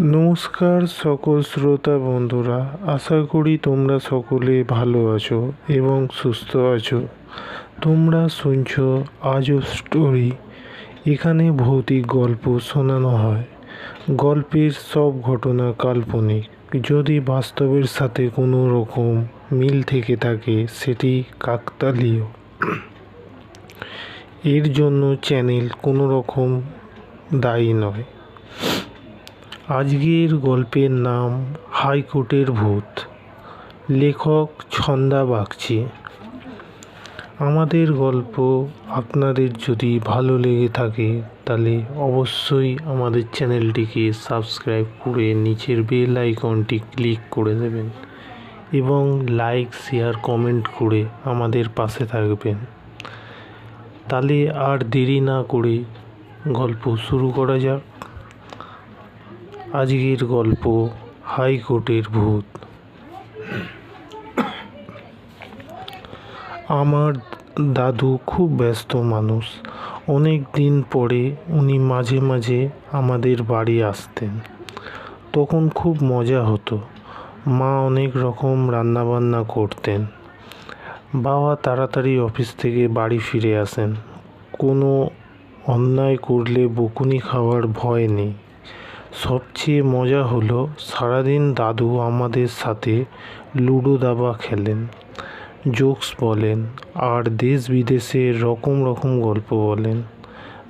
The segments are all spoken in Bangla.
নমস্কার সকল শ্রোতা বন্ধুরা, আশা করি তোমরা সকলে ভালো আছো এবং সুস্থ আছো। তোমরা শুনছ আজও স্টোরি। এখানে ভৌতিক গল্প শোনানো হয়। গল্পের সব ঘটনা কাল্পনিক। যদি বাস্তবের সাথে কোনো রকম মিল থেকে থাকে, সেটি কাকতালীয়। এর জন্য চ্যানেল কোনো রকম দায়ী নয়। আজকের গল্পের নাম হাইকোর্টের ভূত। লেখক ছন্দা বাগচি। আমাদের গল্প আপনাদের যদি ভালো লেগে থাকে, তাহলে অবশ্যই আমাদের চ্যানেলটিকে সাবস্ক্রাইব করে নিচের বেল আইকনটি ক্লিক করে দেবেন এবং লাইক, শেয়ার, কমেন্ট করে আমাদের পাশে থাকবেন। তাহলে আর দেরি না করে গল্প শুরু করা যাক। আজকের গল্প হাইকোর্টের ভূত। আমার দাদু খুব ব্যস্ত মানুষ। অনেক দিন পরে উনি মাঝে মাঝে আমাদের বাড়ি আসতেন। তখন খুব মজা হতো। মা অনেক রকম রান্নাবান্না করতেন। বাবা তাড়াতাড়ি অফিস থেকে বাড়ি ফিরে আসেন। কোনো অন্যায় করলে বকুনি খাওয়ার ভয় নেই। সবচেয়ে মজা হলো সারাদিন দাদু আমাদের সাথে লুডো দাবা খেলেন, জোকস বলেন আর দেশ বিদেশের রকম রকম গল্প বলেন।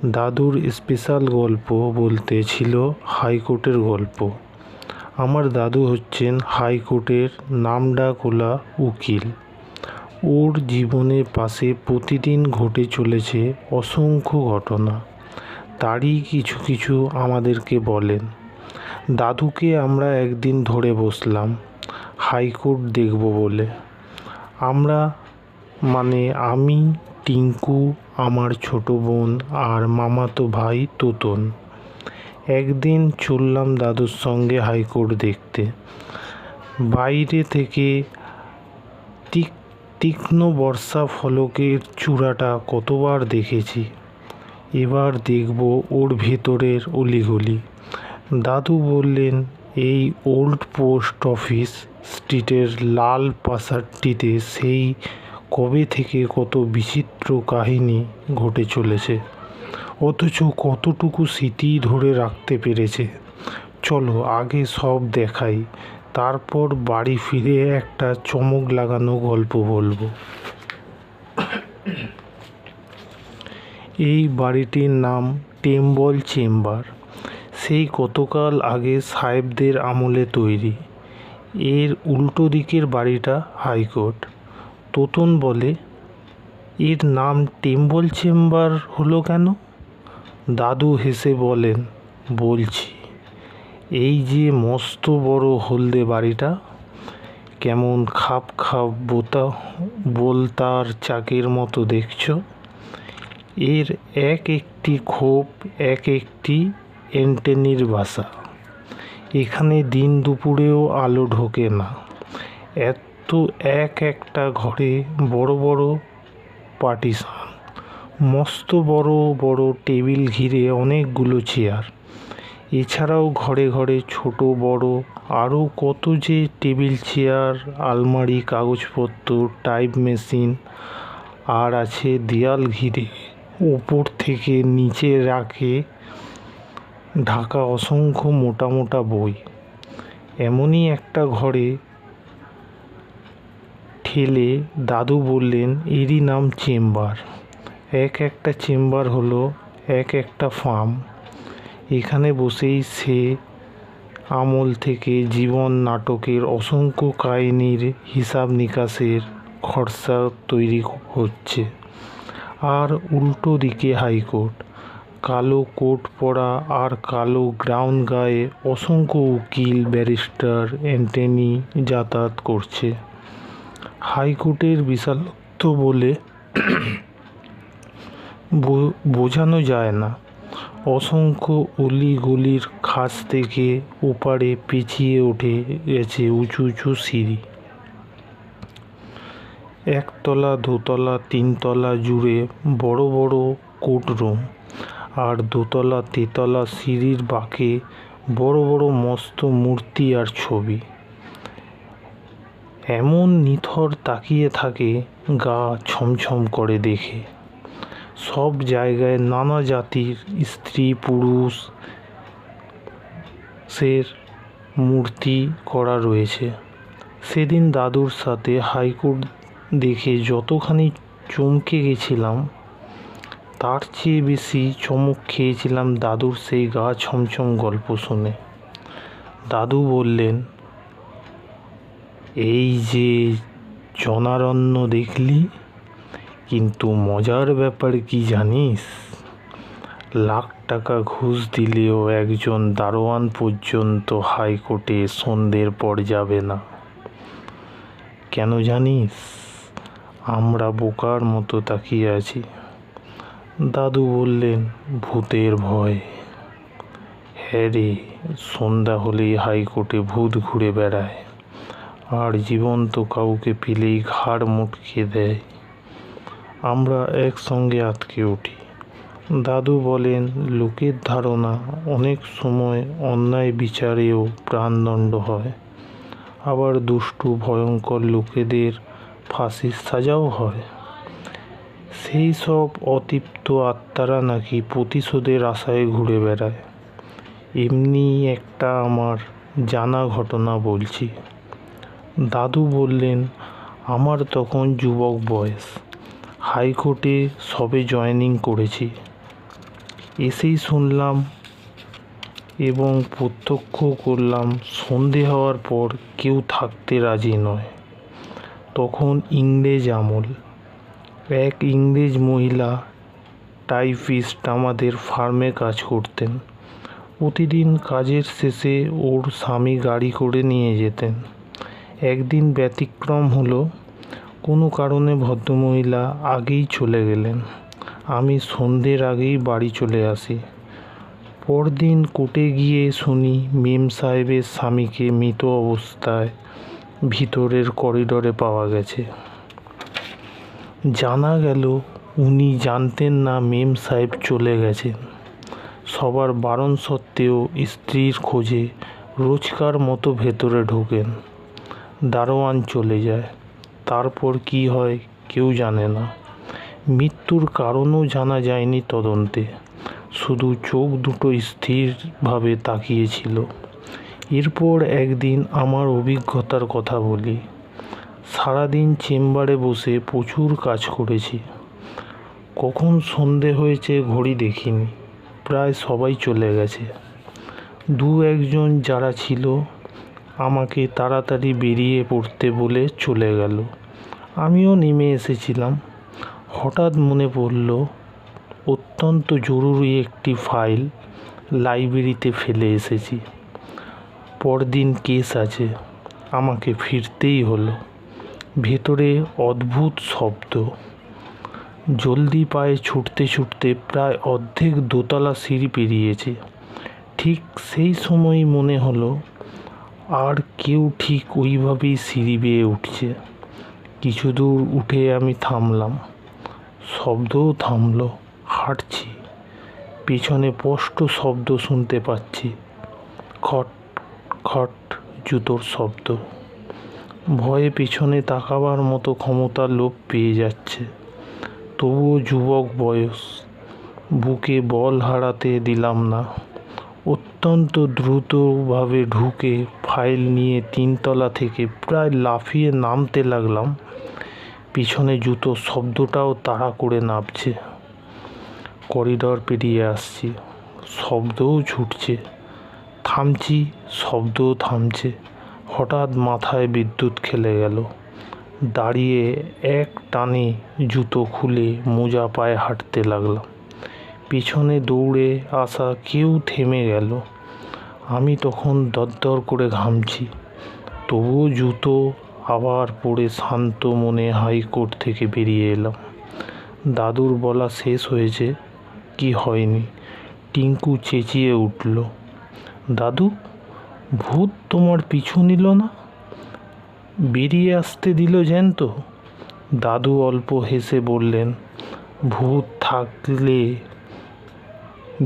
দাদুর স্পেশাল গল্প বলতে ছিল হাইকোর্টের গল্প। আমার দাদু হচ্ছেন হাইকোর্টের নামডাকোলা উকিল। ওর জীবনের পাশে প্রতিদিন ঘটে চলেছে অসংখ্য ঘটনা। তারই কিছু কিছু আমাদেরকে বলেন। দাদুকে আমরা একদিন ধরে বসলাম, হাইকোর্ট দেখব বলে। আমরা মানে আমি, টিঙ্কু, আমার ছোট বোন আর মামাতো ভাই তোতন। একদিন চললাম দাদুর সঙ্গে হাইকোর্ট দেখতে। বাইরে থেকে তীক, তীক্ষ্ণ বর্ষা ফলকের চূড়াটা কতবার দেখেছি। এবার দেখব ওর ভেতরের অলিগলি। দাদু বললেন, এই ওল্ড পোস্ট অফিস স্ট্রিটের লাল প্রাসাদটিতে সেই কবে থেকে কত বিচিত্র কাহিনী ঘটে চলেছে? অথচ কতটুকু স্মৃতি ধরে রাখতে পেরেছে? চলো আগে সব দেখাই, তারপর বাড়ি ফিরে একটা চমক লাগানো গল্প বলব। এই বাড়িটির নাম টেম্বল চেম্বার। সেই কতকাল আগে সাহেবদের আমলে তৈরি। এর উল্টো দিকের বাড়িটা হাইকোর্ট। তোতন বলে, এর নাম টেম্বল চেম্বার হলো কেন? দাদু হেসে বলেন, বলছি, এই যে মস্ত বড় হলদে বাড়িটা, কেমন খাপ খাপ বোতা, বোলতার চাকের মতো দেখছ? এর এক একটি খোপ এক একটি এন্টেনির বাসা। এখানে দিন দুপুরেও আলো ঢোকে না। এত এক একটা ঘরে বড় বড় পার্টিশন, মস্ত বড় বড় টেবিল ঘিরে অনেকগুলো চেয়ার। এছাড়াও ঘরে ঘরে ছোট বড়, আরও কত যে টেবিল চেয়ার, আলমারি, কাগজপত্র, টাইপ মেশিন, আর আছে দেয়াল ঘিরে। উপর থেকে নিচে রাখে। ঢাকা অসংখ্য মোটা মোটা বই। এমনই একটা ঘরে ঠেলে দাদু বললেন, এরই নাম চেম্বার। এক একটা চেম্বার হলো এক একটা ফার্ম। এখানে বসেই সে আমল থেকে জীবন নাটকের অসংখ্য কাহিনীর হিসাব নিকাশের খরচা তৈরি হচ্ছে। আর উল্টো দিকে হাইকোর্ট। কালো কোট পরা আর কালো গ্রাউন্ড গায়ে অসংখ্য উকিল, ব্যারিস্টার, অ্যান্টনি যাতায়াত করছে। হাইকোর্টের বিশালত্ব বলে বোঝানো যায় না। অসংখ্য অলিগলির খাস থেকে ওপারে পিছিয়ে উঠে গেছে উঁচু উঁচু সিঁড়ি। একতলা, দোতলা, তিনতলা জুড়ে বড় বড় কোর্টরুম আর দোতলা, তেতলা সিঁড়ির বাঁকে বড় বড় মস্ত মূর্তি আর ছবি। এমন নিথর তাকিয়ে থাকে, গা ছমছম করে দেখে। সব জায়গায় নানা জাতির স্ত্রী, পুরুষ সের মূর্তি করা রয়েছে। সেদিন দাদুর সাথে হাইকোর্ট দেখে যতখানি চমকে গেছিলাম, তার চেয়ে বেশি চমক খেয়েছিলাম দাদুর সেই গা ছমছম গল্প শুনে। দাদু বললেন, এই যে জনারণ্য দেখলি, কিন্তু মজার ব্যাপার কি জানিস? লাখ টাকা ঘুষ দিলেও একজন দারোয়ান পর্যন্ত হাইকোর্টে সন্ধ্যের পর যাবে না। কেন জানিস? আমরা বোকার মতো তাকিয়ে আছি। দাদু বললেন, ভূতের ভয়। হ্যাঁ রে, সন্ধ্যা হলেই হাইকোর্টে ভূত ঘুরে বেড়ায়, আর জীবন্ত কাউকে পেলেই ঘাড় মুটকে দেয়। আমরা একসঙ্গে আটকে উঠি। দাদু বলেন, লোকের ধারণা অনেক সময় অন্যায় বিচারেও প্রাণদণ্ড হয়। আবার দুষ্টু, ভয়ঙ্কর লোকেদের ফাঁসির সাজাও হয়। সেই সব অতৃপ্ত আত্মারা নাকি প্রতিশোধের আশায় ঘুরে বেড়ায়। এমনি একটা আমার জানা ঘটনা বলছি। দাদু বললেন, আমার তখন যুবক বয়স। হাইকোর্টে সবে জয়েনিং করেছি। এসেই শুনলাম এবং প্রত্যক্ষ করলাম, সন্ধে হওয়ার পর কেউ থাকতে রাজি নয়। তখন ইংরেজ আমল। এক ইংরেজ মহিলা টাইপিস্ট আমাদের ফার্মে কাজ করতেন। প্রতিদিন কাজের শেষে ওর স্বামী গাড়ি করে নিয়ে যেতেন। একদিন ব্যতিক্রম হলো, কোনো কারণে ভদ্রমহিলা আগেই চলে গেলেন। আমি সন্ধ্যের আগেই বাড়ি চলে আসি। পরদিন কোর্টে গিয়ে শুনি মেম সাহেবের স্বামীকে মৃত অবস্থায় ভিতরের করিডরে পাওয়া গেছে। জানা গেল উনি জানতেন না মেম সাহেব চলে গেছেন সবার বারণ সত্ত্বেও স্ত্রীর খোঁজে রোজকার মতো ভেতরে ঢোকেন। দারোয়ান চলে যায়। তারপর কি হয় কেউ জানে না। মৃত্যুর কারণও জানা যায়নি তদন্তে। শুধু চোখ দুটো স্থিরভাবে তাকিয়েছিল এরপর একদিন আমার অভিজ্ঞতার কথা বলি। সারাদিন চেম্বারে বসে প্রচুর কাজ করেছি। কখন সন্ধে হয়েছে ঘড়ি দেখিনি। প্রায় সবাই চলে গেছে। দু একজন যারা ছিল, আমাকে তাড়াতাড়ি বেরিয়ে পড়তে বলে চলে গেল। আমিও নেমে এসেছিলাম। হঠাৎ মনে পড়ল, অত্যন্ত জরুরি একটি ফাইল লাইব্রেরিতে ফেলে এসেছি। পরদিন কেস আছে, আমাকে ফিরতেই হলো। ভেতরে অদ্ভুত শব্দ। জলদি পায়ে ছুটতে ছুটতে প্রায় অর্ধেক দোতলা সিঁড়ি পেরিয়েছে। ঠিক সেই সময় মনে হলো, আর কেউ ঠিক ওইভাবেই সিঁড়ি বেয়ে উঠছে। কিছু দূর উঠে আমি থামলাম। শব্দও থামলো, হাঁটছি। পেছনে স্পষ্ট শব্দ শুনতে পাচ্ছি। খট খট জুতোর শব্দ। ভয়ে পিছনে তাকাবার মতো ক্ষমতার লোভ পেয়ে যাচ্ছে। তবুও যুবক বয়স। বুকে বল হারাতে দিলাম না। অত্যন্ত দ্রুতভাবে ঢুকে ফাইল নিয়ে তিনতলা থেকে প্রায় লাফিয়ে নামতে লাগলাম। পিছনে জুতো শব্দটাও তাড়া করে নামছে। করিডর পেরিয়ে আসছি। শব্দও ছুটছে। থামছি শব্দও থামছে। হঠাৎ মাথায় বিদ্যুৎ খেলে গেল। দাঁড়িয়ে এক টানে জুতো খুলে মোজা পায়ে হাঁটতে লাগলাম। পিছনে দৌড়ে আসা কেউ থেমে গেল। আমি তখন দরদর করে ঘামছি। তবুও জুতো আবার পরে শান্ত মনে হাইকোর্ট থেকে বেরিয়ে এলাম। দাদুর বলা শেষ হয়েছে, কি হয়নি? টিঙ্কু চেঁচিয়ে উঠল। দাদু, ভূত তোমার পিছু নিল না? বেরিয়ে আসতে দিল জ্যান্ত দাদু অল্প হেসে বললেন, ভূত থাকলে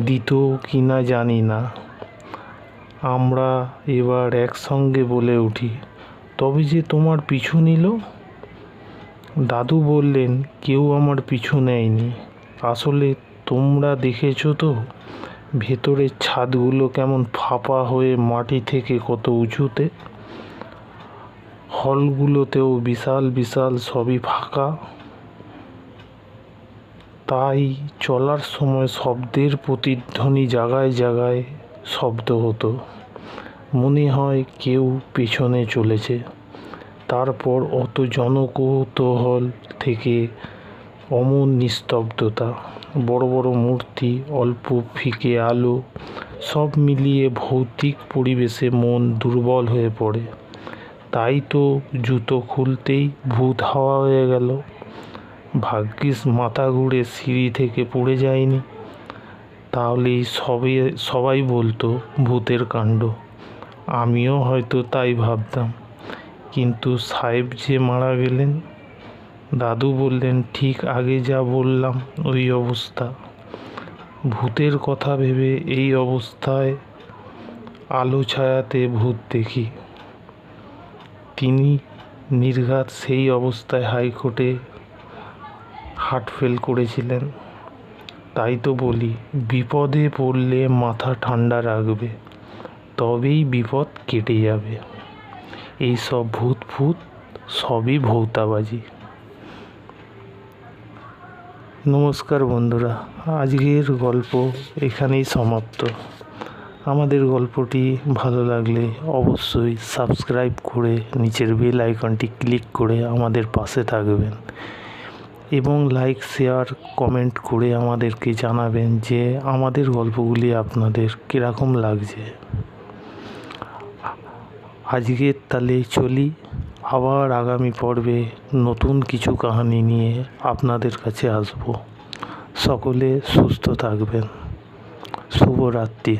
দিত কি না জানি না। আমরা এবার একসঙ্গে বলে উঠি, তবে যে তোমার পিছু নিল? দাদু বললেন, কেউ আমার পিছু নেয়নি। আসলে তোমরা দেখেছ তো ভেতরের ছাদগুলো কেমন ফাঁপা হয়ে মাটি থেকে কত উঁচুতে? হলগুলোতেও বিশাল বিশাল সবই ফাঁকা। তাই চলার সময় শব্দের প্রতিধ্বনি জায়গায় জায়গায় শব্দ হতো। মনে হয় কেউ পেছনে চলেছে। তারপর অত জনকৌতূহল থেকে অমন নিস্তব্ধতা। বড় বড় মূর্তি, অল্প ফিকে আলো, সব মিলিয়ে ভৌতিক পরিবেশে মন দুর্বল হয়ে পড়ে। তাই তো জুতো খুলতেই ভূত হাওয়া হয়ে গেল। ভাগ্যিস মাথা ঘুরে সিঁড়ি থেকে পড়ে যায়নি। তাহলেই সবে, সবাই বলতো ভূতের কাণ্ড। আমিও হয়তো তাই ভাবতাম। কিন্তু সাহেব যে মারা গেলেন দাদু বললেন, ঠিক আগে যা বললাম, ওই অবস্থা। ভূতের কথা ভেবে এই অবস্থায় আলো ছায়াতে ভূত দেখি। তিনি নির্ঘাত সেই অবস্থায় হাইকোর্টে হার্ট ফেল করেছিলেন। তাই তো বলি, বিপদে পড়লে মাথা ঠান্ডা রাখবে, তবেই বিপদ কেটে যাবে। এই সব ভূত ফুত সবই ভৌতাবাজি। নমস্কার বন্ধুরা, আজকের গল্প এখানেই সমাপ্ত। আমাদের গল্পটি ভালো লাগলে অবশ্যই সাবস্ক্রাইব করে নিচের বেল আইকনটি ক্লিক করে আমাদের পাশে থাকবেন এবং লাইক, শেয়ার, কমেন্ট করে আমাদেরকে জানাবেন যে আমাদের গল্পগুলি আপনাদের কীরকম লাগছে। আজকের তাহলে চলি। আবার আগামী পর্বে নতুন কিছু কাহানি নিয়ে আপনাদের কাছে আসব। সকলে সুস্থ থাকবেন। শুভরাত্রি।